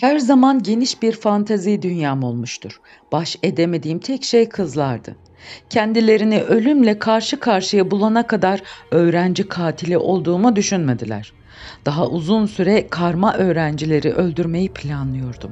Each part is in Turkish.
Her zaman geniş bir fantezi dünyam olmuştur. Baş edemediğim tek şey kızlardı. Kendilerini ölümle karşı karşıya bulana kadar öğrenci katili olduğumu düşünmediler. Daha uzun süre karma öğrencileri öldürmeyi planlıyordum.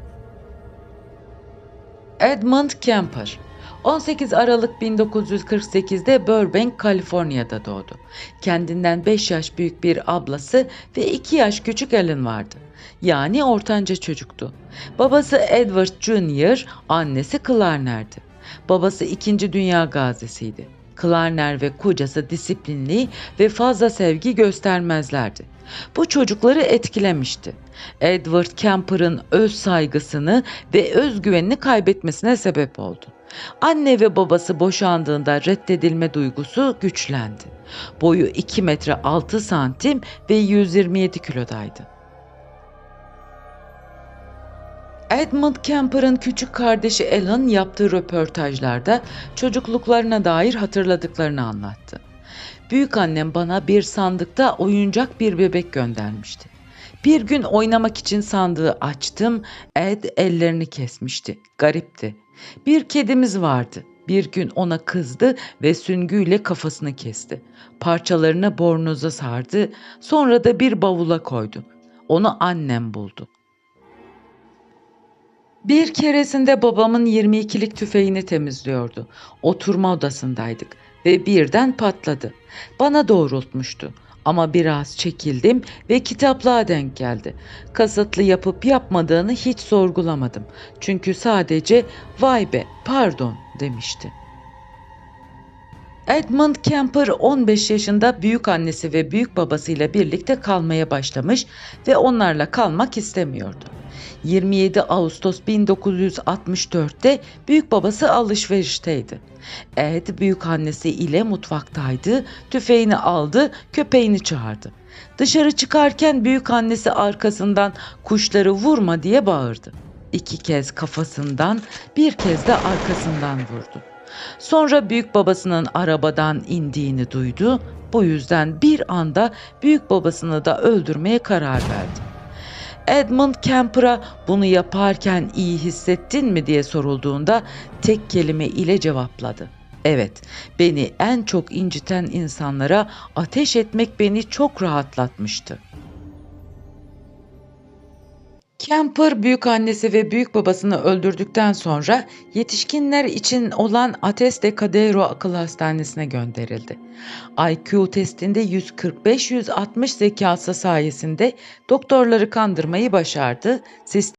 Edmund Kemper 18 Aralık 1948'de Burbank, Kaliforniya'da doğdu. Kendinden 5 yaş büyük bir ablası ve 2 yaş küçük Ellen vardı. Yani ortanca çocuktu. Babası Edward Jr., annesi Klarner'di. Babası 2. Dünya gazisiydi. Klarner ve kocası disiplinli ve fazla sevgi göstermezlerdi. Bu çocukları etkilemişti. Edward Kemper'ın öz saygısını ve özgüvenini kaybetmesine sebep oldu. Anne ve babası boşandığında reddedilme duygusu güçlendi. Boyu 2 metre 6 santim ve 127 kilodaydı. Edmund Kemper'ın küçük kardeşi Ellen yaptığı röportajlarda çocukluklarına dair hatırladıklarını anlattı. Büyük annem bana bir sandıkta oyuncak bir bebek göndermişti. Bir gün oynamak için sandığı açtım. Ed ellerini kesmişti. Garipti. Bir kedimiz vardı. Bir gün ona kızdı ve süngüyle kafasını kesti. Parçalarını bornoza sardı. Sonra da bir bavula koydu. Onu annem buldu. Bir keresinde babamın 22'lik tüfeğini temizliyordu. Oturma odasındaydık ve birden patladı. Bana doğrultmuştu. Ama biraz çekildim ve kitaplığa denk geldi. Kasıtlı yapıp yapmadığını hiç sorgulamadım. Çünkü sadece vay be pardon demişti. Edmund Kemper 15 yaşında büyük annesi ve büyük babasıyla birlikte kalmaya başlamış ve onlarla kalmak istemiyordu. 27 Ağustos 1964'te büyük babası alışverişteydi. Ed büyük annesi ile mutfaktaydı, tüfeğini aldı, köpeğini çağırdı. Dışarı çıkarken büyük annesi arkasından kuşları vurma diye bağırdı. İki kez kafasından, bir kez de arkasından vurdu. Sonra büyük babasının arabadan indiğini duydu. Bu yüzden bir anda büyük babasını da öldürmeye karar verdi. Edmund Kemper'a bunu yaparken iyi hissettin mi diye sorulduğunda tek kelime ile cevapladı. Evet, beni en çok inciten insanlara ateş etmek beni çok rahatlatmıştı. Kemper büyük annesi ve büyük babasını öldürdükten sonra yetişkinler için olan Ates de Cadero Akıl Hastanesi'ne gönderildi. IQ testinde 145-160 zekası sayesinde doktorları kandırmayı başardı. Sistem